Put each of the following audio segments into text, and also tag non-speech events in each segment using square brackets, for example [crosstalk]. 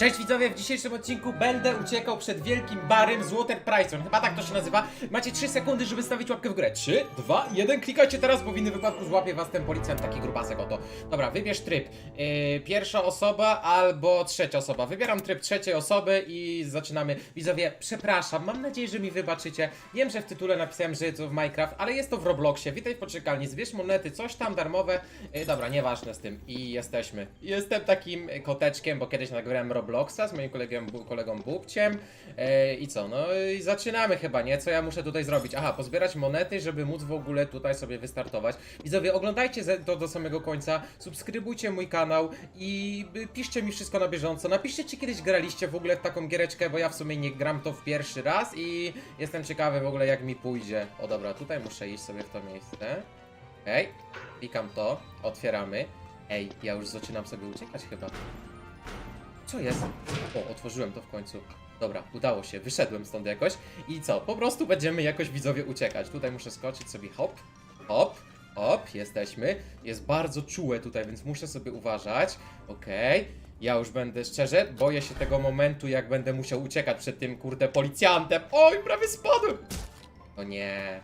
Cześć widzowie, w dzisiejszym odcinku będę uciekał przed wielkim barym z Water Price'em. Chyba tak to się nazywa. Macie 3 sekundy, żeby stawić łapkę w górę. 3, 2, 1, klikajcie teraz, bo w innym wypadku złapie was ten policjant, taki grubasek oto. Dobra, wybierz tryb. Yy, pierwsza osoba albo trzecia osoba. Wybieram tryb trzeciej osoby i zaczynamy. Widzowie, przepraszam, mam nadzieję, że mi wybaczycie. Wiem, że w tytule napisałem, że to w Minecraft, ale jest to w Robloxie. Witaj w poczekalni, zbierz monety, coś tam darmowe. Yy, dobra, nieważne z tym. I jesteśmy. Jestem takim koteczkiem, bo kiedyś nagrałem Robloxa z moim kolegą, Bu- kolegą Bubciem. E, I co? No i zaczynamy chyba, nie? Co ja muszę tutaj zrobić? Aha, pozbierać monety, żeby móc w ogóle tutaj sobie wystartować. Widzowie, oglądajcie to do samego końca, subskrybujcie mój kanał i piszcie mi wszystko na bieżąco. Napiszcie, czy kiedyś graliście w ogóle w taką giereczkę, bo ja w sumie nie gram to w pierwszy raz i jestem ciekawy w ogóle jak mi pójdzie. O dobra, tutaj muszę iść sobie w to miejsce. Okej, klikam to, otwieramy. Ej, ja już zaczynam sobie uciekać chyba. Co jest? O, otworzyłem to w końcu. Dobra, udało się, wyszedłem stąd jakoś. I co? Po prostu będziemy jakoś widzowie uciekać. Tutaj muszę skoczyć sobie hop, hop, hop, jesteśmy. Jest bardzo czułe tutaj, więc muszę sobie uważać. Okej. Ja już będę szczerze, boję się tego momentu, jak będę musiał uciekać przed tym kurde policjantem. Oj, prawie spadłem! O nie.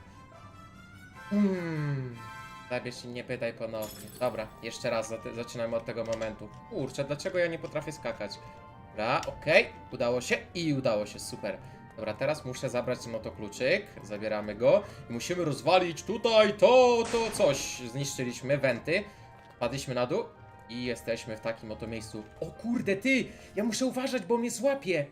Hmm. Lepiej się nie pytaj ponownie. Dobra, jeszcze raz zaczynamy od tego momentu. Kurczę, dlaczego ja nie potrafię skakać? Dobra, okej, udało się i udało się, super. Dobra, teraz muszę zabrać ten oto kluczyk, zabieramy go i musimy rozwalić tutaj to, to coś. Zniszczyliśmy wenty, padliśmy na dół i jesteśmy w takim oto miejscu. O kurde, ty! Ja muszę uważać, bo mnie złapie!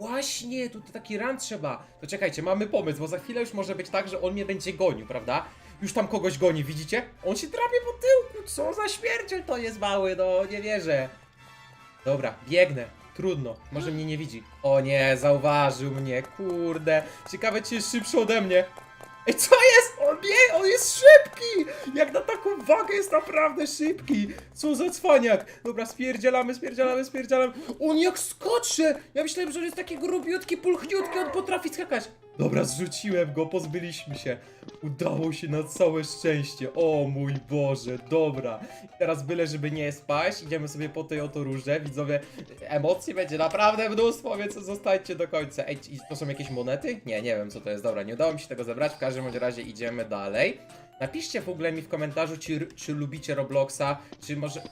Właśnie, tutaj taki ran trzeba. To czekajcie, mamy pomysł, bo za chwilę już może być tak, że on mnie będzie gonił, prawda? Już tam kogoś goni, widzicie? On się drapie po tyłku, co za śmierciel to jest mały, no nie wierzę. Dobra, biegnę. Trudno, może mnie nie widzi. O nie, zauważył mnie, kurde. Ciekawe, czy jest szybszy ode mnie. Ej, co jest? Nie, on jest szybki! Jak na taką wagę jest naprawdę szybki! Co za cwaniak! Dobra, spierdzielamy, spierdzielamy, spierdzielamy. On jak skoczy! Ja myślałem, że on jest taki grubiutki, pulchniutki, on potrafi skakać. Dobra, zrzuciłem go, pozbyliśmy się. Udało się na całe szczęście. O mój Boże, dobra. Teraz byle, żeby nie spać, idziemy sobie po tej oto róże. Widzowie, emocji będzie naprawdę mnóstwo, więc zostańcie do końca. Ej, to są jakieś monety? Nie, nie wiem co to jest. Dobra, nie udało mi się tego zebrać. W każdym razie idziemy dalej. Napiszcie w ogóle mi w komentarzu, czy, czy lubicie Robloxa, czy może...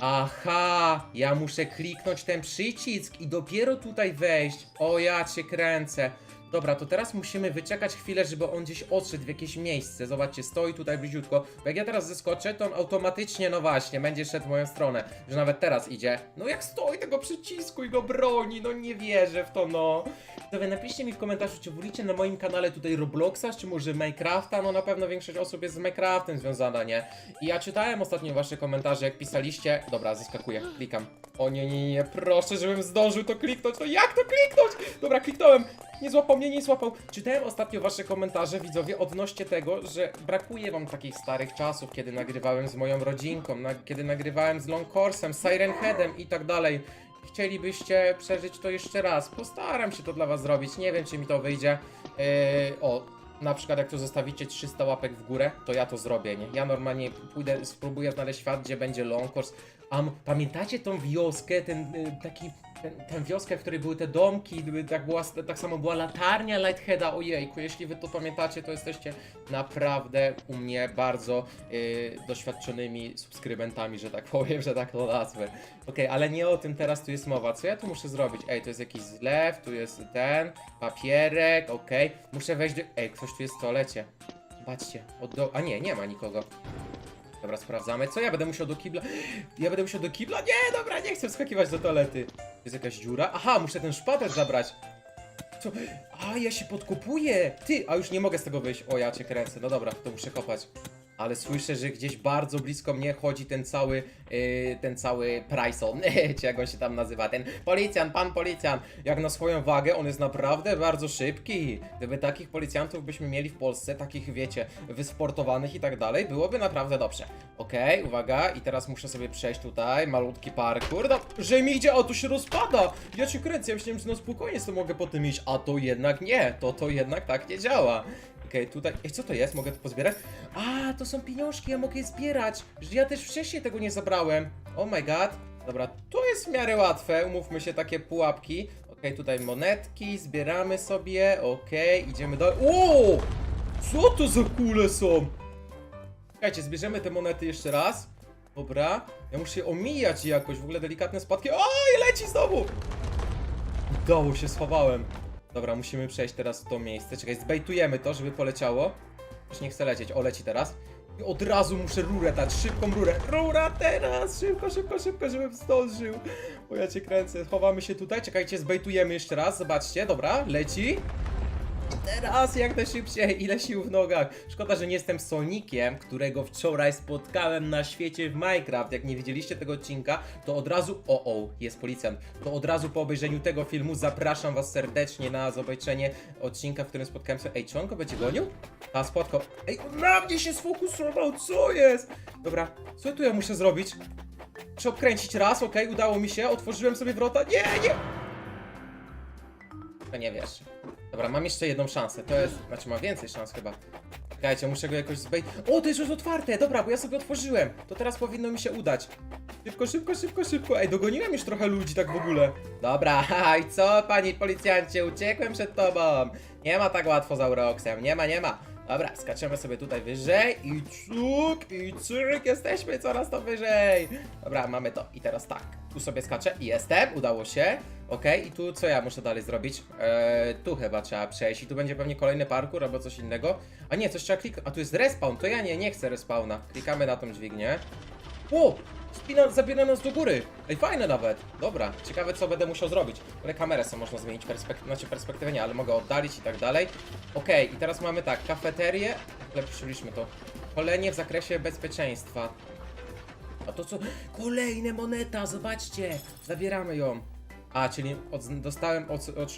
Aha, ja muszę kliknąć ten przycisk i dopiero tutaj wejść. O, ja cię kręcę. Dobra, to teraz musimy wyczekać chwilę, żeby on gdzieś odszedł w jakieś miejsce. Zobaczcie, stoi tutaj bliziutko. Bo jak ja teraz zeskoczę, to on automatycznie, no właśnie, będzie szedł w moją stronę. Że nawet teraz idzie. No jak stoi tego przycisku i go broni, no nie wierzę w to, no. Dobra, napiszcie mi w komentarzu, czy wolicie na moim kanale tutaj Robloxa, czy może Minecrafta. No na pewno większość osób jest z Minecraftem związana, nie? I ja czytałem ostatnio wasze komentarze, jak pisaliście. Dobra, zeskakuję, klikam. O nie, nie, nie, proszę, żebym zdążył to kliknąć. No jak to kliknąć? Dobra, kliknąłem. Nie złapał mnie, nie złapał. Czytałem ostatnio wasze komentarze, widzowie, odnośnie tego, że brakuje wam takich starych czasów, kiedy nagrywałem z moją rodzinką, na, kiedy nagrywałem z Longcorsem, Siren Headem i tak dalej. Chcielibyście przeżyć to jeszcze raz. Postaram się to dla was zrobić. Nie wiem, czy mi to wyjdzie. Yy, o, na przykład jak tu zostawicie 300 łapek w górę, to ja to zrobię, nie? Ja normalnie pójdę, spróbuję znaleźć świat, gdzie będzie Longcourse. A pamiętacie tą wioskę, ten y, taki, ten, tę wioskę, w której były te domki, tak, była, tak samo była latarnia Lightheada, ojejku, jeśli wy to pamiętacie, to jesteście naprawdę u mnie bardzo y, doświadczonymi subskrybentami, że tak powiem, że tak to nazwę. Okej, ale nie o tym teraz tu jest mowa. Co ja tu muszę zrobić? Ej, to jest jakiś zlew, tu jest ten, papierek, okej. Muszę wejść do... Ej, ktoś tu jest w toalecie. Zobaczcie, od do... A nie, nie ma nikogo. Dobra, sprawdzamy. Co ja będę musiał do kibla? Ja będę musiał do kibla? Nie, dobra, nie chcę wskakiwać do toalety. Jest jakaś dziura? Aha, muszę ten szpater zabrać. Co? A, ja się podkupuję! Ty, a już nie mogę z tego wyjść. O, ja cię kręcę. No dobra, to muszę kopać. Ale słyszę, że gdzieś bardzo blisko mnie chodzi ten cały, yy, ten cały Pryson, [laughs] czy jak on się tam nazywa, ten policjant, pan policjant. Jak na swoją wagę, on jest naprawdę bardzo szybki. Gdyby takich policjantów byśmy mieli w Polsce, takich wiecie, wysportowanych i tak dalej, byłoby naprawdę dobrze. Okej, uwaga, i teraz muszę sobie przejść tutaj, malutki parkour. No, że mi idzie, a tu się rozpada! Ja cię kręcę, ja myślałem, że no spokojnie sobie mogę po tym iść, a to jednak nie, to to jednak tak nie działa. Okej, tutaj. Ej, co to jest? Mogę to pozbierać? A, to są pieniążki, ja mogę je zbierać. Ja też wcześniej tego nie zabrałem. Oh my god. Dobra, to jest w miarę łatwe, umówmy się, takie pułapki. Okej, tutaj monetki, zbieramy sobie, okej, idziemy dalej. O! Co to za kule są? Czekajcie, zbierzemy te monety jeszcze raz. Dobra, ja muszę omijać jakoś, w ogóle delikatne spadki. Oj, leci znowu! Udało się, schowałem. Dobra, musimy przejść teraz w to miejsce. Czekaj, zbejtujemy to, żeby poleciało. Już nie chcę lecieć. O, leci teraz. I od razu muszę rurę dać, szybką rurę. Rura teraz! Szybko, szybko, szybko, żebym zdążył. Bo ja cię kręcę. Chowamy się tutaj. Czekajcie, zbejtujemy jeszcze raz. Zobaczcie, dobra, leci. Teraz jak najszybciej, ile sił w nogach. Szkoda, że nie jestem Sonikiem, którego wczoraj spotkałem na świecie w Minecraft. Jak nie widzieliście tego odcinka, to od razu. O, o, jest policjant. To od razu po obejrzeniu tego filmu zapraszam Was serdecznie na zobaczenie odcinka, w którym spotkałem się. Ej, czy on go będzie gonił? A spotkał. Ej, on na mnie się sfokusował, co jest? Dobra, co tu ja muszę zrobić? Muszę obkręcić raz, okej, udało mi się, otworzyłem sobie wrota. Nie, nie! To nie wiesz. Dobra, mam jeszcze jedną szansę. To jest. Znaczy, mam więcej szans chyba. Czekajcie, muszę go jakoś zbej. O, to jest już otwarte! Dobra, bo ja sobie otworzyłem. To teraz powinno mi się udać. Szybko, szybko, szybko, szybko. Ej, dogoniłem już trochę ludzi tak w ogóle. Dobra, [laughs] i co, panie policjancie? Uciekłem przed tobą. Nie ma tak łatwo z Auroxem. Nie ma, nie ma. Dobra, skaczemy sobie tutaj wyżej i cuk, i cyk, jesteśmy coraz to wyżej. Dobra, mamy to. I teraz tak, tu sobie skaczę. Jestem, udało się. Okej, i tu co ja muszę dalej zrobić? Eee, tu chyba trzeba przejść i tu będzie pewnie kolejny parkour albo coś innego. A nie, coś trzeba kliknąć. A tu jest respawn, to ja nie, nie chcę respawna. Klikamy na tą dźwignię. O! Spina, zabiera nas do góry. Ej, fajne nawet. Dobra, ciekawe co będę musiał zrobić. Ale kamerę sobie można zmienić, perspek znaczy perspektywę nie, ale mogę oddalić i tak dalej. Okej, i teraz mamy tak, kafeterię. Ale przyszliśmy to. Szkolenie w zakresie bezpieczeństwa. A to co? Kolejne moneta, zobaczcie! Zabieramy ją. A, czyli dostałem,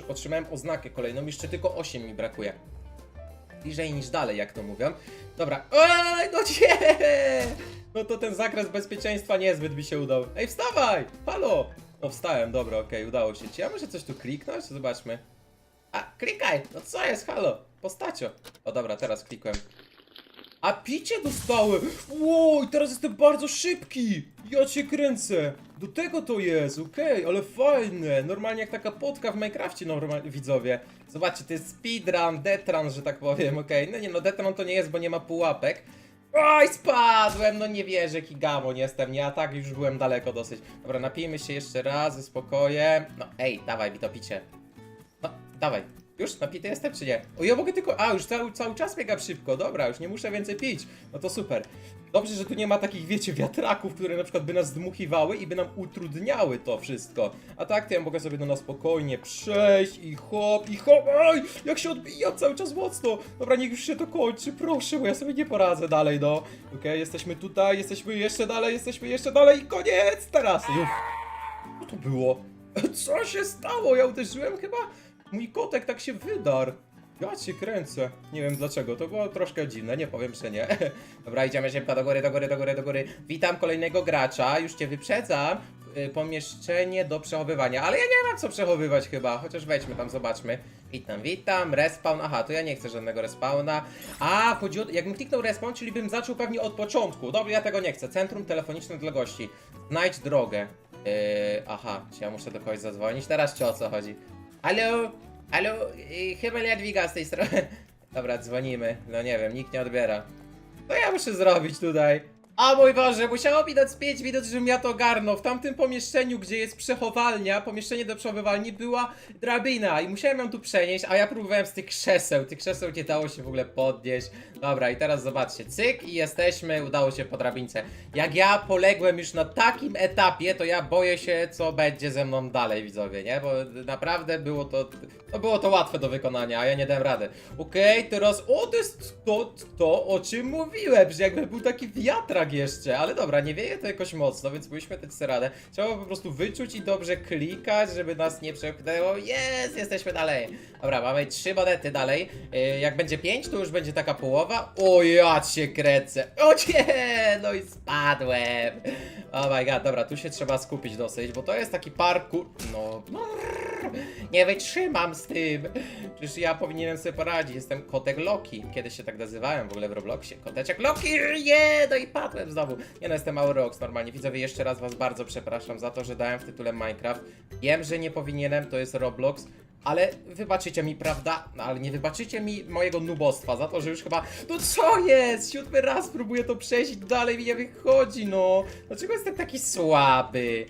otrzymałem oznakę kolejną, jeszcze tylko 8 mi brakuje. Bliżej niż dalej, jak to mówią. Dobra. Oj, no nie! No to ten zakres bezpieczeństwa niezbyt mi się udał. Ej, wstawaj! Halo! O, wstałem, dobra, okej, udało się. Czy ja muszę coś tu kliknąć? Zobaczmy. A, klikaj! No co jest, halo? Postacio. O, dobra, teraz klikłem. A picie dostałem! Wow, teraz jestem bardzo szybki! Ja cię kręcę! Do tego to jest, okej, ale fajne! Normalnie jak taka potka w Minecrafcie, normalnie widzowie. Zobaczcie, to jest speedrun, deatrun, że tak powiem, okej. No nie no, deatrun to nie jest, bo nie ma pułapek. Oj, spadłem! No nie wierzę, jaki gamon jestem, nie? A tak już byłem daleko dosyć. Dobra, napijmy się jeszcze raz, ze spokojem. No ej, dawaj mi to picie. No, dawaj. Już napity jestem, czy nie? O, ja mogę tylko... A, już cały, cały czas biega szybko, dobra, już nie muszę więcej pić. No to super. Dobrze, że tu nie ma takich, wiecie, wiatraków, które na przykład by nas zdmuchiwały i by nam utrudniały to wszystko. A tak, to ja mogę sobie no na spokojnie przejść i hop, i hop. Oj, jak się odbija cały czas mocno. Dobra, niech już się to kończy, proszę, bo ja sobie nie poradzę dalej, no. Okej, jesteśmy tutaj, jesteśmy jeszcze dalej, jesteśmy jeszcze dalej i koniec teraz. Już. Co to było? Co się stało? Ja uderzyłem chyba? Mój kotek tak się wydarł. Ja cię kręcę. Nie wiem dlaczego, to było troszkę dziwne, nie powiem, że nie. [laughs] Dobra, idziemy szybko do góry, do góry, do góry, do góry. Witam kolejnego gracza, już cię wyprzedzam. Y, Pomieszczenie do przechowywania, ale ja nie mam co przechowywać chyba, chociaż wejdźmy tam, zobaczmy. Witam, witam, respawn, aha, to ja nie chcę żadnego respawna. A, chodzi o, jakbym kliknął respawn, czyli bym zaczął pewnie od początku. Dobra, ja tego nie chcę. Centrum telefoniczne dla gości. Znajdź drogę. Yy, aha, czy ja muszę do kogoś zadzwonić? Teraz czy o co chodzi? Halo? Halo? Yy, chyba Jadwiga z tej strony. [laughs] Dobra, dzwonimy. No nie wiem, nikt nie odbiera. Co ja muszę zrobić tutaj? O mój Boże, musiało minąć z 5 minut, żebym ja to ogarnął. W tamtym pomieszczeniu, gdzie jest przechowalnia, pomieszczenie do przechowywalni, była drabina i musiałem ją tu przenieść, a ja próbowałem z tych krzeseł. Tych krzeseł nie dało się w ogóle podnieść. Dobra, i teraz zobaczcie, cyk i jesteśmy, udało się po drabince. Jak ja poległem już na takim etapie, to ja boję się, co będzie ze mną dalej, widzowie, nie? Bo naprawdę było to, no było to łatwe do wykonania, a ja nie dałem rady. Okej, teraz, o, to jest to, to, o czym mówiłem, że jakby był taki wiatrak jeszcze, ale dobra, nie wieje to jakoś mocno, więc powinniśmy dać sobie radę. Trzeba po prostu wyczuć i dobrze klikać, żeby nas nie przepchnęło. Jest, jesteśmy dalej. Dobra, mamy trzy monety dalej. Yy, jak będzie pięć, to już będzie taka połowa. O, ja cię kręcę. O nie, no i spadłem. Oh my god, dobra, tu się trzeba skupić dosyć, bo to jest taki parkour. No, no, nie wytrzymam z tym. Przecież ja powinienem sobie poradzić. Jestem kotek Loki. Kiedyś się tak nazywałem w ogóle w Robloxie. Koteczek Loki, nie, no i znowu. Nie no, jestem Aurox normalnie. Widzowie, jeszcze raz was bardzo przepraszam za to, że dałem w tytule Minecraft. Wiem, że nie powinienem, to jest Roblox. Ale wybaczycie mi, prawda? No ale nie wybaczycie mi mojego nubostwa za to, że już chyba. No co jest? Siódmy raz próbuję to przejść dalej mi nie wychodzi, no. Dlaczego jestem taki słaby?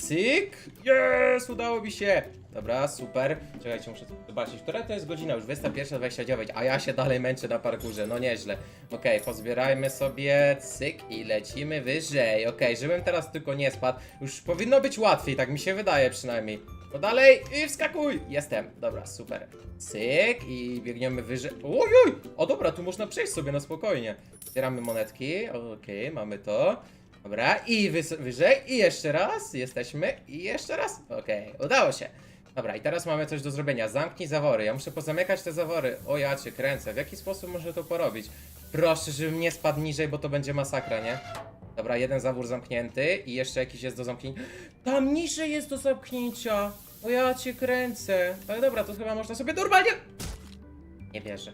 Cyk! Jest! Udało mi się! Dobra, super. Czekajcie, muszę zobaczyć, która to jest godzina? Już 21.29, a ja się dalej męczę na parkurze, no nieźle. Okej, pozbierajmy sobie, cyk i lecimy wyżej. Okej, żebym teraz tylko nie spadł. Już powinno być łatwiej, tak mi się wydaje przynajmniej. No dalej i wskakuj! Jestem, dobra, super. Cyk i biegniemy wyżej. Ojoj! O dobra, tu można przejść sobie na spokojnie. Zbieramy monetki, okej, mamy to. Dobra, i wyżej, i jeszcze raz, jesteśmy, i jeszcze raz. Okej, udało się. Dobra, i teraz mamy coś do zrobienia. Zamknij zawory. Ja muszę pozamykać te zawory. O, ja cię kręcę. W jaki sposób może to porobić? Proszę, żebym nie spadł niżej, bo to będzie masakra, nie? Dobra, jeden zawór zamknięty i jeszcze jakiś jest do zamknięcia. Tam niżej jest do zamknięcia. O, ja cię kręcę. Ale dobra, to chyba można sobie normalnie... Nie wierzę.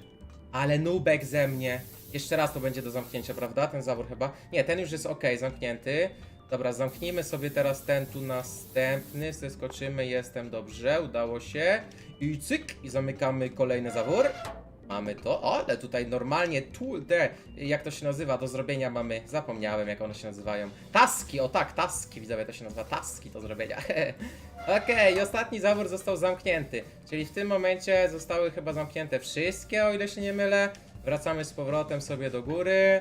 Ale nubek ze mnie. Jeszcze raz to będzie do zamknięcia, prawda? Ten zawór chyba. Nie, ten już jest ok, zamknięty. Dobra, zamknijmy sobie teraz ten tu następny. Zeskoczymy, jestem dobrze, udało się. I cyk, i zamykamy kolejny zawór. Mamy to. Ale tutaj normalnie tu, te, jak to się nazywa, do zrobienia mamy. Zapomniałem, jak one się nazywają. Taski, o tak, taski, widzowie, to się nazywa taski do zrobienia. [laughs] Okej, i ostatni zawór został zamknięty. Czyli w tym momencie zostały chyba zamknięte wszystkie, o ile się nie mylę. Wracamy z powrotem sobie do góry.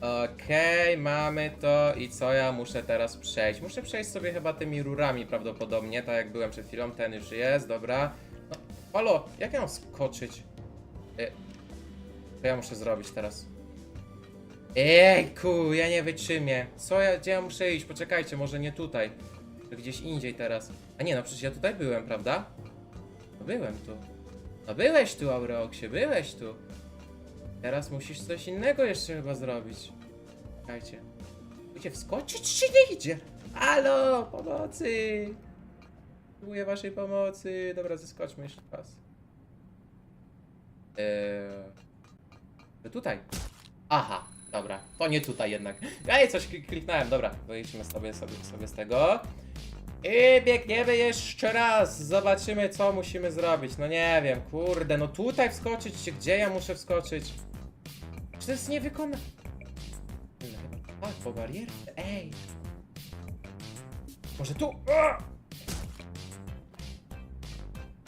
Okej, mamy to i co ja muszę teraz przejść? Muszę przejść sobie chyba tymi rurami prawdopodobnie, tak jak byłem przed chwilą, ten już jest, dobra. No, halo, jak ja mam skoczyć? E, co ja muszę zrobić teraz? Ejku, ja nie wytrzymię. Co ja, gdzie ja muszę iść? Poczekajcie, może nie tutaj. Gdzieś indziej teraz. A nie, no przecież ja tutaj byłem, prawda? No byłem tu. No byłeś tu, Aureoksie, byłeś tu. Teraz musisz coś innego jeszcze chyba zrobić. Czekajcie. Idzie wskoczyć czy nie idzie? Halo, pomocy! Potrzebuję waszej pomocy. Dobra, zeskoczmy jeszcze raz. Eee... Tutaj. Aha, dobra. To nie tutaj jednak. Ej, coś klik- kliknąłem, dobra. Wyjdźmy sobie, sobie, sobie z tego. I biegniemy jeszcze raz. Zobaczymy, co musimy zrobić. No nie wiem, kurde, no tutaj wskoczyć, czy gdzie ja muszę wskoczyć? Czy to jest niewykonane? Tak, po barierce. Ej. Może tu? A!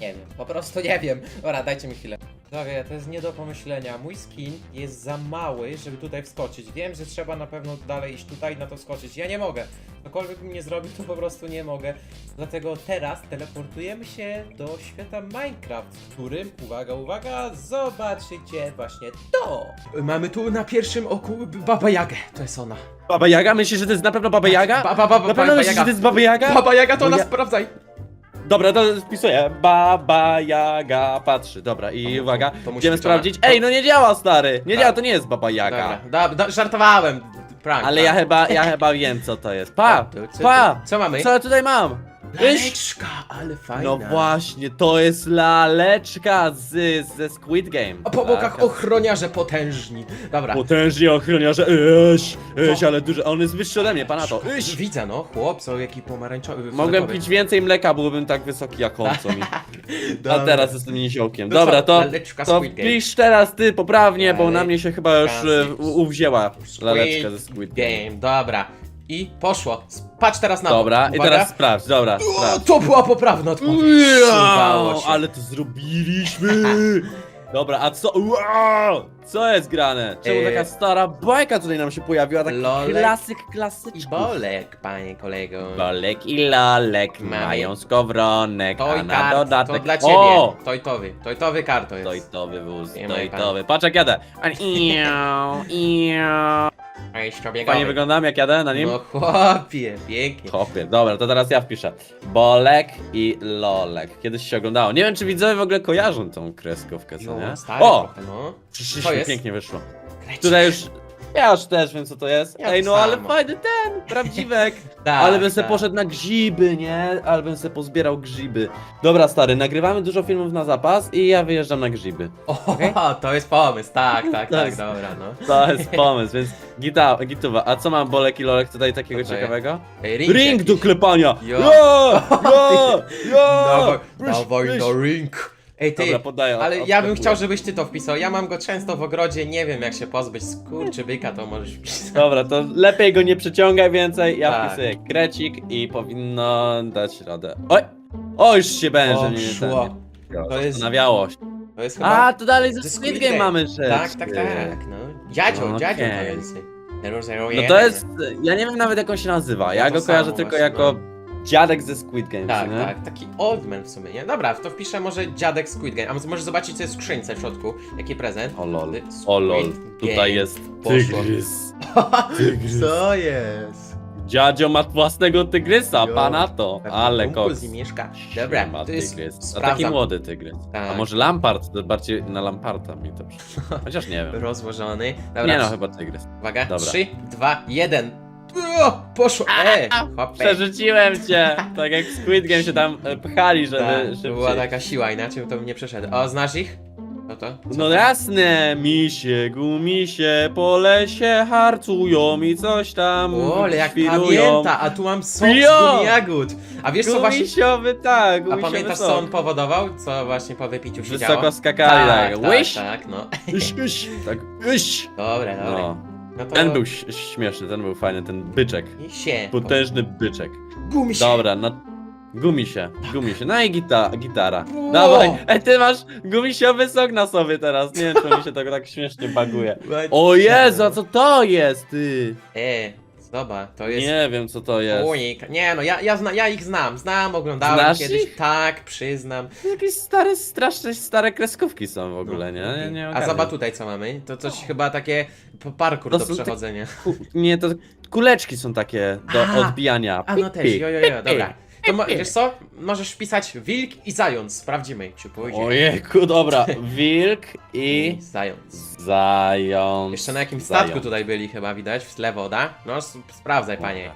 Nie wiem, po prostu nie wiem. Dobra, dajcie mi chwilę. Dobra, to jest nie do pomyślenia. Mój skin jest za mały, żeby tutaj wskoczyć. Wiem, że trzeba na pewno dalej iść tutaj na to wskoczyć. Ja nie mogę. Cokolwiek bym nie zrobił, to po prostu nie mogę. Dlatego teraz teleportujemy się do świata Minecraft, w którym, uwaga, uwaga, zobaczycie właśnie to. Mamy tu na pierwszym oku Baba Jagę. To jest ona. Baba Jaga? Myślisz, że to jest na pewno Baba Jaga? Ba- ba- ba- Na pewno Baba myślisz, że Jaga. to jest Baba Jaga? Baba Jaga to Bo ona, ja- sprawdzaj. Dobra, to wpisuję. Baba Jaga patrzy. Dobra, i To- uwaga, to musi idziemy być ona. sprawdzić. Ej, no nie działa, stary! Nie Tak. działa, to nie jest Baba Jaga. Dobra, da, da, żartowałem. Prank. Ale ja chyba, ja chyba wiem, co to jest. Pa! To co- Pa! co mamy? Co ja tutaj mam? Laleczka, ale fajna. No właśnie, to jest laleczka z, ze Squid Game. A po bokach ochroniarze potężni. Dobra. Potężni ochroniarze, eś, eś, ale duży, on jest wyższy ode mnie, pana to. Eś. Widzę, no, chłop, co jaki pomarańczowy. Mogłem pić więcej mleka, byłbym tak wysoki jak on, co mi. [laughs] A Dobra. teraz jestem niziołkiem. To Dobra, co, to, laleczka to Squid Game. pisz teraz ty poprawnie, bo na mnie się chyba już e, u- uwzięła Squid laleczka ze Squid Game. Game, dobra. I poszło. Patrz teraz na to. Dobra, i Uwaga. teraz sprawdź, dobra, O, sprawdź. to była poprawna odpowiedź. Udało się. ale to zrobiliśmy! [laughs] Dobra, a co? Wow! Co jest grane? Czemu E, taka stara bajka tutaj nam się pojawiła? Tak Lolek klasyk I klasyczny. bolek, panie kolego. Bolek i lalek Mamy. mają skowronek, To a i na kart, dodatek... to dla ciebie. O! Tojtowy, tojtowy karto jest. Tojtowy wóz, Nie ma. Patrz jak jadę. [laughs] Iau, iau. A jeszcze biegowy. Fajnie wyglądam jak jadę na nim? No chłopie, pięknie. Hopie, dobra, to teraz ja wpiszę. Bolek i Lolek. Kiedyś się oglądało. Nie wiem, czy widzowie w ogóle kojarzą tą kreskówkę, co nie? No, stary O! trochę, no. To jest? pięknie wyszło. Tutaj już Ja już też wiem co to jest. Ja Ej, no ale samo. fajny ten, prawdziwek. [laughs] Tak, ale bym se tak. poszedł na grzyby, nie? Ale bym se pozbierał grzyby. Dobra, stary, nagrywamy dużo filmów na zapas i ja wyjeżdżam na grzyby. O, [laughs] to jest pomysł, tak, tak, tak, jest- dobra, no. To jest pomysł, więc gita, gituwa. A co mam Bolek i Lolek tutaj takiego ciekawego? Ej, Ring, jakiś. do klepania! Jo. Ja! Ja! Ja! Dawaj, Ryś, dawaj do ring. Ej, ty, Dobra, poddaję. ale ja bym odklepuję. chciał, żebyś ty to wpisał. Ja mam go często w ogrodzie, nie wiem jak się pozbyć skurczybyka, to możesz wpisać. Dobra, to lepiej go nie przyciągaj więcej. Ja Tak. wpisuję krecik i powinno dać radę. Oj! O, już się będzie, O, nie szło. ten. To jest- się. To jest chyba... A, to dalej ze Squid Game mamy rzeczy. tak, tak, tak, no. Dziadzio, Okej. dziadzio to jest. 001. No to jest, ja nie wiem nawet jak on się nazywa. Ja Ja to go kojarzę samo tylko właśnie, jako dziadek ze Squid Game, Tak, nie? tak, taki old man w sumie, nie? Dobra, to wpiszę może dziadek Squid Game, a może zobaczyć co jest w skrzynce w środku, jaki prezent. O lol, Squid o lol, tutaj jest Poszło. tygrys. [laughs] Tygrys. Co jest? Dziadzio ma własnego tygrysa, Jo. pana to, ale koks. nim mieszka. Dobra, Ma to jest, tygrys. A taki sprawdzam, młody tygrys. A Tak. może Lampard, to bardziej na Lamparta mi to przyszło. [laughs] Chociaż nie wiem. rozłożony. Dobra, Nie no, chyba tygrys. uwaga, Dobra. 3, 2, 1. O, poszło, e, chłopie. Przerzuciłem cię! [laughs] Tak jak w Squid Game się tam e, pchali, żeby Tak, szybciej. to była taka siła, inaczej bym nie przeszedł. O, znasz ich? No to? Co No to? jasne, misie, gumisie, po lesie harcują i coś tam O, ale jak świrują. pamięta, a tu mam sok z gumijagód. A wiesz co właśnie... Gumisiowy, tak, A gumisiowy pamiętasz sok. co on powodował? Co właśnie po wypiciu się Wysoko skakali, tak, tak, łyś, tak, no. Iś, iś, tak, iś. Dobra, dobra. No, No to... ten był ś- śmieszny, ten był fajny, ten byczek. Się. Potężny byczek. Gumi się. Dobra, no. Gumisie, gumisie, no i gita, gitara. Ło! Dawaj, ej, ty masz gumisiowy sok na sobie teraz, nie wiem, czy mi się to tak śmiesznie baguje. [laughs] O Jezu, a co to jest, ty? E, zobacz, to jest... Nie wiem, co to jest. Unik. Nie no, ja, ja, zna, ja ich znam, znam, oglądałem Znasz kiedyś. ich? Tak, przyznam. Jakieś stare, straszne, stare kreskówki są w ogóle, nie? nie, nie A ogarniam. zobacz tutaj co mamy. To coś chyba takie p- parkour To do są te- przechodzenia. Ku- Nie, to kuleczki są takie do A, odbijania. A no Pik, też, pik, jo, jo, jo, dobra. To mo- wiesz co? Możesz wpisać wilk i zając. Sprawdzimy, czy pójdzie. Ojejku, dobra. [laughs] Wilk i Zając. zając. Jeszcze na jakimś Zając. statku tutaj byli chyba widać, w tle woda. No, s- sprawdzaj panie.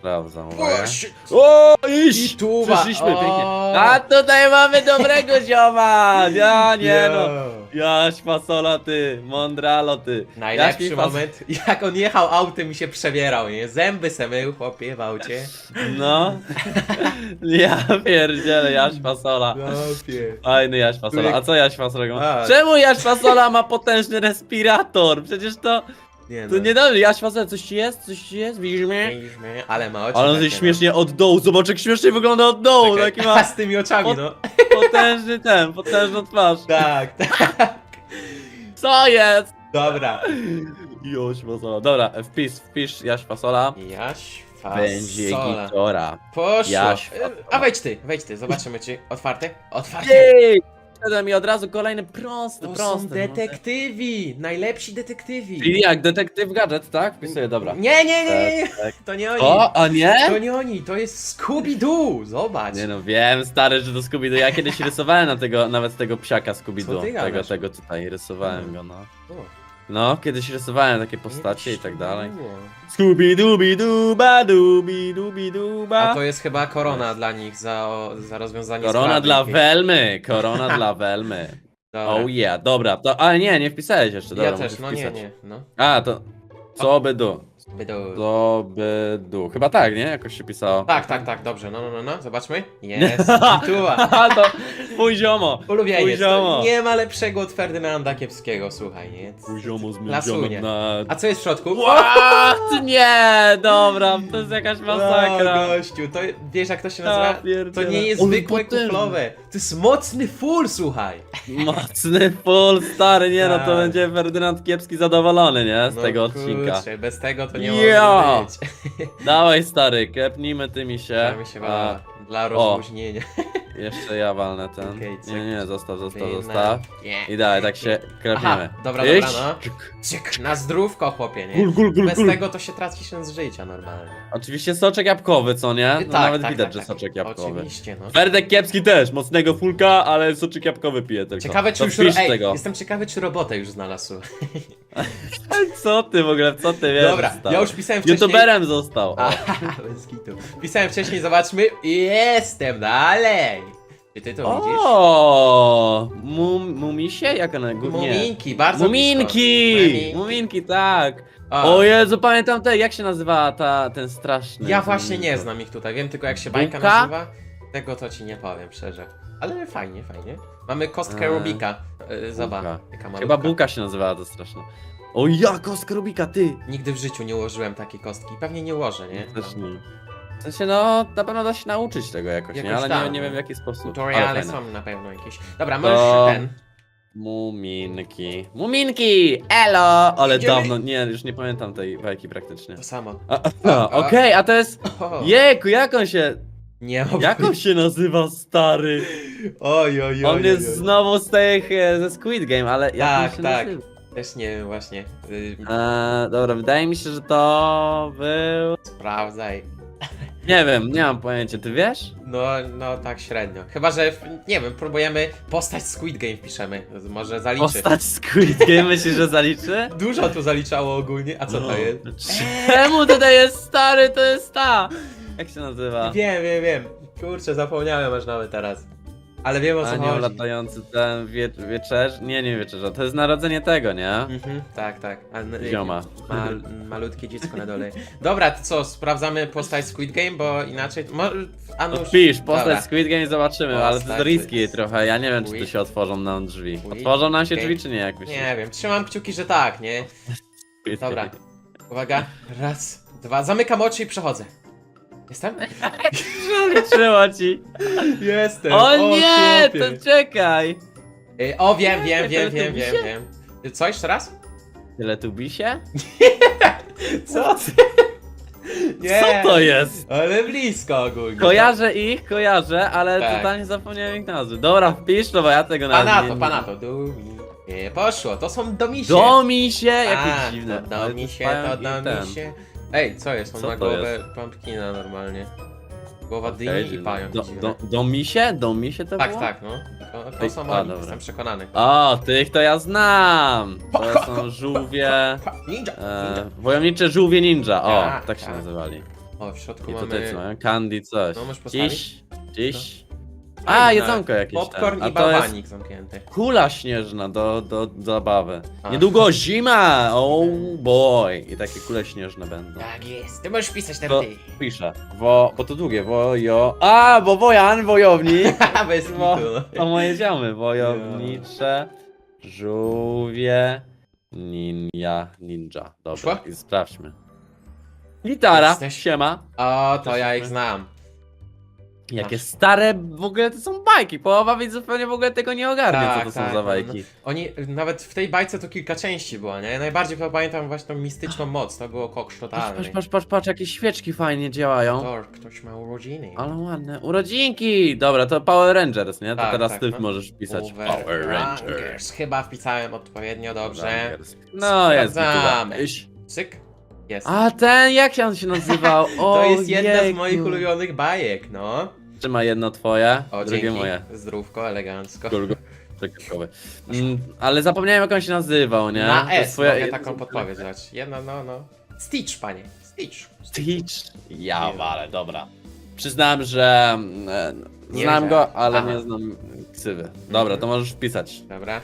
Sprawdzam, uwaga. O, iść! I tuba, Przyszliśmy, o. pięknie. A tutaj mamy dobrego [laughs] zioma! Ja nie no. Jaś fasola ty, mądralo ty. Najlepszy Jaś mi fas- moment, jak on jechał autem i się przebierał, nie? Zęby se mył, chłopie, w aucie. No. [laughs] Ja pierdzielę, Jaś fasola. Chłopie. Fajny Jaś Fasola. A co Jaś Fasola ma? A. Czemu Jaś Fasola ma potężny respirator? Przecież to, Nie to no. nie dobrze. Jaś coś ci jest? Coś ci jest? Widzisz mnie? Mieliśmy, ale ma oczy Ale on takie, jest śmiesznie od dołu. Zobacz jak śmiesznie wygląda od no. dołu. Czekaj, Taki ma [laughs] z tymi oczami, Od- no. [laughs] potężny ten, potężną twarz. Tak, [laughs] tak. Co jest? Dobra. Jaś Fasola. Dobra, wpis, wpisz Jaś Fasola. Jaś, Będzie fasola. gitora. Poszło. Jaś, A wejdź ty, wejdź ty, zobaczymy czy otwarte. Otwarte. Jej! Wszedłem i od razu kolejny prosty, To prosty. są detektywi, najlepsi detektywi. Czyli jak, detektyw gadżet, tak? Wpisuję, dobra. Nie, nie, nie, nie, nie. Tak, tak. To nie oni. O, a nie? To nie oni, to jest Scooby-Doo, zobacz. Nie no, wiem stary, że to Scooby-Doo. Ja kiedyś rysowałem na tego, nawet tego psiaka Co Scooby-Doo. ty Tego, gadasz? tego tutaj, rysowałem go, no. O, No, kiedyś rysowałem takie postacie i tak dalej. było. Scooby-Dooby-Doo, dubi dubi duba A to jest chyba korona dla nich za, za rozwiązanie Korona sprawy dla jakiejś. Welmy, korona dla Welmy. Dobra. Oh yeah, dobra, to, ale nie, nie wpisałeś jeszcze, dobra, Ja też, musisz no nie, wpisać. nie, no. A, to, co by du, Scooby-Doo. co by du, chyba tak, nie? Jakoś się pisało. Tak, tak, tak, dobrze, no, no, no, no, zobaczmy. Jest, [laughs] tuła. A [laughs] to, mój ziomo, to nie ma lepszego od Ferdynanda Kiepskiego, słuchaj, nie? mój ziomo z moim Klasunie. ziomem na... A co jest w środku? What? Nie, dobra, to jest jakaś masakra. O, gościu, to wiesz jak to się Ja nazywa? To pierdzielę. nie jest zwykłe potężny. kuflowe, to jest mocny full, słuchaj. Mocny full, stary, nie no, to Tak. będzie Ferdynand Kiepski zadowolony, nie? Z No tego odcinka. Kurczę, bez tego to nie Ja. może być. [laughs] Dawaj stary, klepnijmy tymi się. Ja mi się wala, dla rozluźnienia. [laughs] jeszcze ja walnę ten. Okej, cyk. nie, nie, zostaw, zostaw, zostaw. Nie. I dawaj, tak się klepniemy. Aha, dobra, Iść. dobra, no. Czyk. Cyk, na zdrówko, chłopie, nie? Gul, gul, gul, Bez gul. tego to się traci się z życia normalnie. Oczywiście soczek jabłkowy, co nie? No tak, nawet tak, widać, tak, że soczek jabłkowy. Oczywiście, no. Ferdek Kiepski też, mocnego fulka, ale soczek jabłkowy pije tylko. Ciekawe czy to już... wpisz Ej, tego. jestem ciekawy czy robotę już znalazł. [laughs] Co ty w ogóle, co ty wiesz? Dobra, stary? ja już pisałem wcześniej... YouTuberem został. O. Aha, [laughs] bez kitu. Pisałem wcześniej, zobaczmy. Jestem dalej. Czy ty to widzisz? O, mum, mumisie? Jak one? Gu- nie. Muminki, bardzo Muminki! blisko. Muminki, tak. O, O Jezu, pamiętam te, jak się nazywa ta, ten straszny? Ja właśnie nie znam ich tutaj, wiem tylko jak się bajka Bułka? nazywa. Tego to ci nie powiem, szczerze. Ale fajnie, fajnie. Mamy kostkę Eee, Rubika. Bułka. jaka malutka. Chyba bułka się nazywała, to straszne. O ja, kostka Rubika, ty! Nigdy w życiu nie ułożyłem takiej kostki. Pewnie nie ułożę, nie? Też nie. W sensie, no, na pewno da się nauczyć tego jakoś, nie? Jakoś Ale tam, nie, nie no. wiem w jaki sposób. Ale Tutoriale fajne. są na pewno jakieś. Dobra, możesz To- ten. Muminki. Muminki! Elo! Ale Idziemy. dawno, nie, już nie pamiętam tej bajki praktycznie. To samo. A, a, Okej, a to jest... O, Jejku, jak on się... nie. Jak on się nazywa, stary? Oj, oj, oj. On oj, jest oj. znowu z tych, e, ze Squid Game, ale jak Tak, się tak. nazywa? Też nie wiem właśnie. Yy, Eee, dobra, wydaje mi się, że to był... sprawdzaj. Nie wiem, nie mam pojęcia, ty wiesz? No, no tak średnio. Chyba, że w- nie wiem, próbujemy postać Squid Game wpiszemy. Może zaliczy. Postać Squid Game, myślisz, że zaliczy? Dużo tu zaliczało ogólnie. A co to jest? Czemu tutaj jest stary, to jest ta? Jak się nazywa? Wiem, wiem, wiem. Kurczę, zapomniałem aż nawet teraz. Ale wiem o co Anioł chodzi. latający ten wie, wieczerz... Nie, nie wieczerza, to jest narodzenie tego, nie? Mhm, tak, tak. A, n- Zioma. Ma, malutkie dziecko na dole. Dobra, to co, sprawdzamy postać Squid Game, bo inaczej... Mo, Anusz... Odpisz, postać. Squid Game zobaczymy, ale to Postać jest risky trochę, ja nie wiem czy tu Squid. się otworzą nam drzwi. Squid Otworzą nam się Game. drzwi czy nie jakoś? Nie wiem, trzymam kciuki, że tak, nie? Squid Dobra. Game. Uwaga, raz, dwa, zamykam oczy i przechodzę. Jestem? Liczyło ci. Jestem! O nie, to czekaj. Y, O, wiem, wiem, wiem, wiem, wiem, się- wiem. Y, Co, jeszcze raz? Teletubisie? [laughs] Co ty? [laughs] Nie, Co to jest? Ale blisko ogólnie. Kojarzę ich, kojarzę, ale Tak. totalnie zapomniałem ich nazwy. Dobra, wpisz to, bo ja tego nawet Panato, nie... panato, dumi. Nie, poszło, to są domisie. Domisie, jakie A, dziwne. To Ale domisie, to i ten. domisie. Ej, co jest? On Co ma to głowę pumpkina normalnie. Głowa dyni i pająk do, dziwny. do, Domisie? Domisie to Tak, było? tak, no. To, to Ej, są a, oni, dobra. jestem przekonany. O, tych to ja znam. To są żółwie... Ninja! E, ninja. wojownicze żółwie ninja, o, Tak, tak się tak. nazywali. O, w środku I co mamy mają? Candy coś. No, możesz postawić? Dziś, dziś. A, jedzonko jakieś popcorn tam. A i to jest zamknięty. kula śnieżna do, do, do zabawy. A. Niedługo zima, oh boy. I takie kule śnieżne będą. Tak jest, ty możesz pisać To ty. piszę, wo, bo to długie, wojo... A, bo wojan, wojownik. [laughs] Bez kitu. Bo, no. to moje ziomy, wojownicze, żółwie, ninja, ninja. Dobra, i sprawdźmy. Gitara, Jesteś- siema. O, to ja ich znam. Jakie Masz. stare, w ogóle to są bajki. Połowa widzów pewnie w ogóle tego nie ogarnie, Tak, co to tak, są za no, bajki. Oni, nawet w tej bajce to kilka części było, nie? Najbardziej chyba pamiętam właśnie tą mistyczną moc, to było koks Patrz, totalny. patrz, patrz, patrz, patrz, jakie świeczki fajnie działają. Tor, ktoś ma urodziny. Ale ładne. Urodzinki! Dobra, to Power Rangers, nie? To Tak, teraz tak, ty no. możesz wpisać Over Power Rangers. Rangers. Chyba wpisałem odpowiednio dobrze. Rangers. No, jest Sprawdzamy. Iś. Syk. Jest. A ten, jak się on się nazywał? O, [laughs] to jest jedna z jejku. moich ulubionych bajek, no. Trzyma jedno twoje, O, drugie dzięki. moje. Zdrówko, elegancko. Czekawkowe. Mm, ale zapomniałem jak on się nazywał, nie? Na To jest S twoja- mogę taką podpowiedź dać. Jedna, no, no. Stitch, panie. Stitch. Stitch. Ja wale, dobra. Przyznam, że e, Nie znam wiedziałem. go, ale Aha. nie znam ksywy. Dobra, to możesz wpisać. Dobra.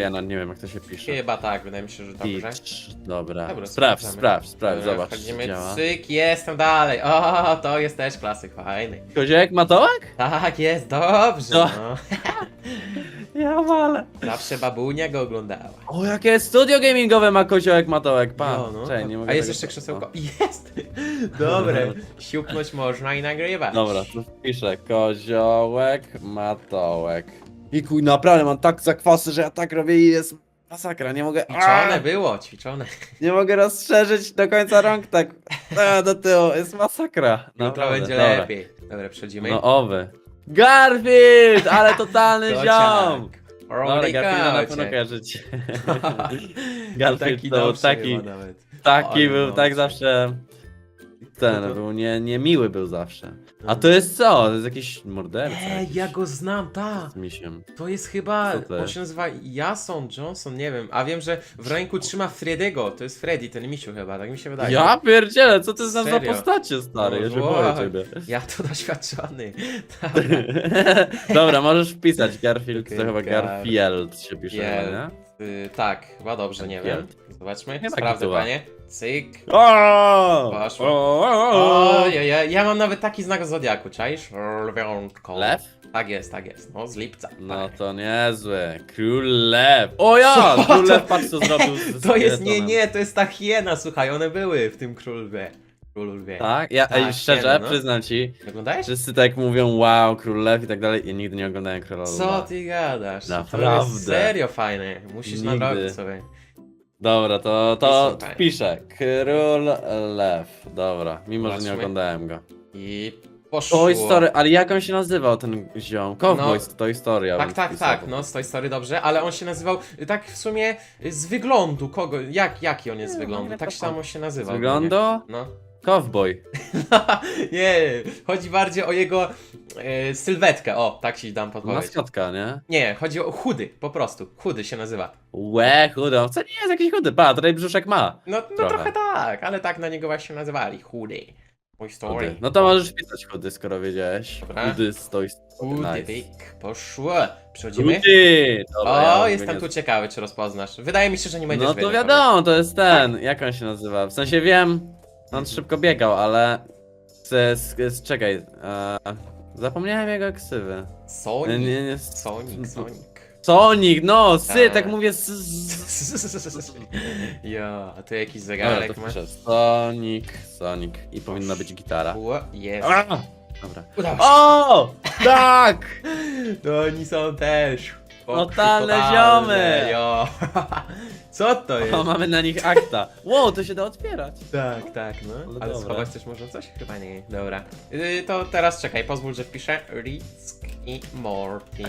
Ja no, nie wiem jak to się pisze. Chyba tak, wydaje mi się, że dobrze. Stitch. Dobra. Dobra, sprawdź, sprawdzamy. sprawdź, sprawdź, Dobra, zobacz. Wchodzimy, Działa. cyk, jestem dalej. O, to jest też klasyk fajny. Koziek Matołek? Tak, jest, dobrze, No. no. [laughs] Ja wale. Zawsze babunia go oglądała. O, jakie studio gamingowe ma koziołek Matołek, pa. Jo, no. Czekaj, nie mogę A jest tego- jeszcze krzesełko. Jest! [laughs] Dobre. Siupnąć można i nagrywać. Dobra, tu wpiszę koziołek Matołek. I kuj, naprawdę mam tak zakwasy, że ja tak robię i jest masakra, nie mogę... Ćwiczone było, ćwiczone. Nie mogę rozszerzyć do końca rąk tak a, do tyłu, jest masakra. Jutro Naprawdę, będzie dobra. lepiej. Dobra, przechodzimy. No owy. Garfield, ale totalny [laughs] ziom. Dobra, Rolly Garfielda na pewno kociak. kojarzycie. [laughs] [laughs] Garfield Taki to dobrze taki, chyba nawet. taki był, no. tak zawsze... ten, był nie, niemiły był zawsze. A to jest co? To jest jakiś morderca. Ej, jakiś ja go znam, ta! Z misiem. To jest chyba, Co to on jest? się nazywa Jason Johnson, nie wiem, a wiem, że w ręku trzyma Freddy'ego, to jest Freddy, ten misiu chyba, tak mi się wydaje. Ja pierdzielę, co ty znasz za Serio? postacie, stary? Ja się boję ciebie. Ja to [laughs] doświadczony. [laughs] Dobra, możesz wpisać Garfield, Okej, to chyba Gar- Garfield się pisze, nie? Y, tak, chyba dobrze, nie wiem. Zobaczmy, Nie sprawdzę była. panie. Cyk. O! Poszło. O, o, ja, ja, ja mam nawet taki znak zodiaku, czaisz? Lwiątko. Lew? Tak jest, tak jest, no z lipca. No tak. to niezłe. Król lew. O ja! Co? Król lew, patrz co zrobił z [laughs] To jest, nie, nie, to jest ta hiena, słuchaj, one były w tym królu Królu lwie. Tak? Ja Tak, ej, szczerze, no. przyznam ci, Oglądałeś? wszyscy tak mówią wow, król lew i tak dalej. Ja nigdy nie oglądałem króla Co ty gadasz? To Naprawdę. jest serio fajne. Musisz Nigdy. nadrobić sobie. Dobra, to, to Słuchaj. wpiszę. Król lew. Dobra, mimo że nie Zobaczmy. oglądałem go. I poszło. Toy Story, ale jak on się nazywał ten ziom? Cowboys No. Toy Story. ja Tak, bym tak, wpisał. tak, no z tej story dobrze, ale on się nazywał y, tak w sumie y, z wyglądu kogo, jak, jaki on jest z wyglądu, tak samo się Z nazywał. wyglądu? No. Cowboy. [laughs] nie, chodzi bardziej o jego e, sylwetkę, o, tak ci dam podpowiedź. Maskotka, nie? Nie, chodzi o chudy, po prostu, chudy się nazywa. Łe, chudo. Co nie jest jakiś chudy? Pa, tutaj brzuszek ma. No, no Trochę. trochę tak, ale tak na niego właśnie nazywali, chudy. Mój story. Chudy. No to możesz wpisać chudy, skoro wiedziałeś. Dobra. Chudy Story. Chudy, Nice. poszło. Przechodzimy? Chudy! Dobra, O, ja jestem tu ciekawy, czy rozpoznasz. Wydaje mi się, że nie będziesz No to wiedział, wiadomo, to jest ten. Jak on się nazywa? W sensie wiem, on szybko biegał, ale. Z, z, z, czekaj. E, zapomniałem jego ksywy. Sonic, nie, nie. Sonic, Sonic. Sonic, no, sy, Tak. tak mówię. S, s, ja, a tu jakiś Dobra, zegarek to masz? Sonic, Sonic. I powinna być gitara. Jest. Dobra. O! Tak! To [laughs] oni są też. Totalne ziomy. Jo. [laughs] Co to jest? O, mamy na nich akta. Wow, to się da otwierać. Tak, tak, no. Ale Ale dobra. schować też można coś? Chyba nie. Dobra. Yy, to teraz czekaj, pozwól, że wpiszę [laughs] Rick i Morty.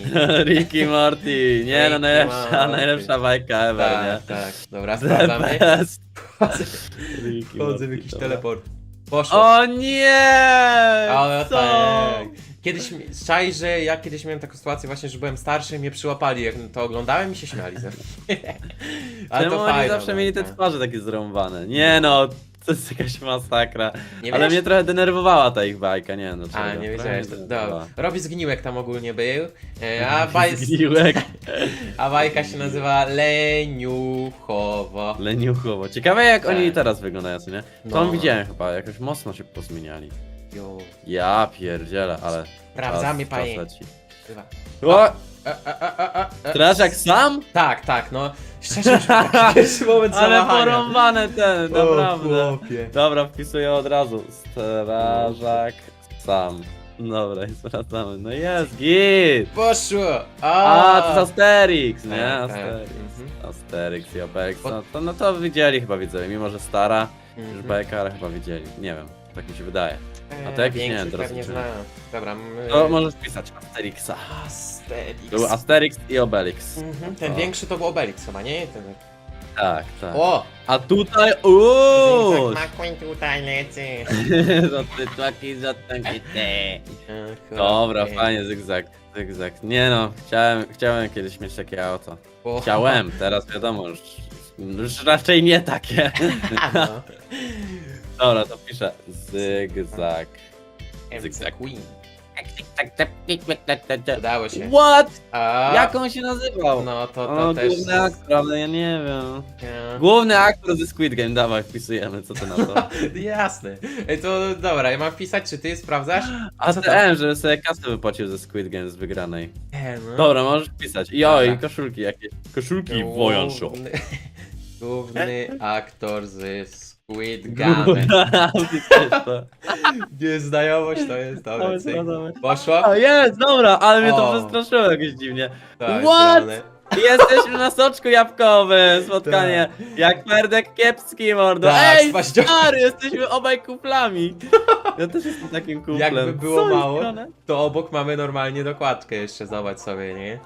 Ricky Morty. Nie no, Ricky najlepsza, Morty. najlepsza bajka ever, tak, nie? tak. Dobra, The sprawdzamy. best. [laughs] Wchodzę, Ricky wchodzę w Morty, jakiś dobra. teleport. Poszło. O nie! Ale Co? tak. Kiedyś, czaj, że ja kiedyś miałem taką sytuację właśnie, że byłem starszy i mnie przyłapali, jak to oglądałem i się śmiali ze mnie. [laughs] Ale Czemu to oni fajne, zawsze mieli te no. twarze takie zrąbane? Nie no, to jest jakaś masakra. Nie Ale wiesz? mnie trochę denerwowała ta ich bajka, nie no. A, czego? nie Trochę wiedziałeś. mnie Dobra. denerwowała. Robi zgniłek tam ogólnie był. e, A, baj... Zgniłek. [laughs] a bajka się nazywa Leniuchowo. Leniuchowo. Ciekawe jak Tak. oni teraz wyglądają, co nie? To No. on widziałem chyba, jakoś mocno się pozmieniali. Jo. Ja pierdzielę, ale... Sprawdzamy, czas, panie. czas leci. Chyba. O! E, e, e, e, e, e. Strażak sam? Tak, tak, no. Szczerze, pierwszy [laughs] moment Ale zawahania. porąbane ten, naprawdę. Chłopie. Dobra, wpisuję od razu. Strażak sam. Dobra, i sprawdzamy. No jest, git! Poszło! A, to jest Asterix, nie? Tak, tak. Asterix. Mhm. Asterix i Obelix. Bo- No to, no to widzieli chyba widzowie, mimo że stara już Mhm. bajka, ale chyba widzieli. Nie wiem, tak mi się wydaje. A to E, jakiś, nie teraz pewnie zobaczymy. zna. Dobra, my... To możesz pisać Asterixa. Asterix. Był Asterix i Obelix. Mhm, ten O. większy to był Obelix chyba, nie? Ten... Tak, tak. O! A tutaj, uuu! McQueen tutaj lecy. [laughs] Za te czaki, za takie te. Ach, Dobra, fajnie, zygzak, zygzak. Nie no, chciałem, chciałem kiedyś mieć takie auto. O. Chciałem, teraz wiadomo, już, już raczej nie takie. [laughs] no. [laughs] Dobra, to piszę zygzak. Zygzak. Queen. Udało się. What? A, Jak on się nazywał? No to, to O, też... główny aktor, ale ja nie wiem. Główny aktor ze Squid Game, dawaj, wpisujemy, co ty na to? [laughs] Jasne. Ej, to dobra, ja mam wpisać, czy ty sprawdzasz? A Co co tam? ten, żeby sobie kasę wypłacił ze Squid Game z wygranej. E, no. Dobra, możesz wpisać. I oj, Dobra. koszulki jakieś. Koszulki Wojan Show. Główny, [laughs] główny aktor z Squid Game. [laughs] Nieznajomość to jest dobre. Cyk. Poszło? O jest, dobra, ale mnie to przestraszyło jakoś dziwnie. Tak, What? Jesteśmy na soczku jabłkowym, spotkanie. Jak Ferdek kiepski, mordo. Tak, Ej, spaździo- stary, jesteśmy obaj kuplami. Ja też jestem takim kumplem. [laughs] Jakby było Co jest mało, grane? to obok mamy normalnie dokładkę jeszcze, zobacz sobie, nie?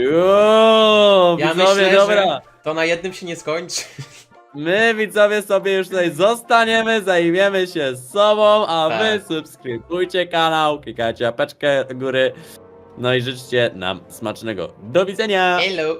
Jo, Ja widzowie, myślę, dobra. to na jednym się nie skończy. [laughs] My widzowie sobie już tutaj zostaniemy, zajmiemy się sobą, a Tak. wy subskrybujcie kanał, klikajcie apeczkę do góry. No i życzcie nam smacznego. Do widzenia! Hello!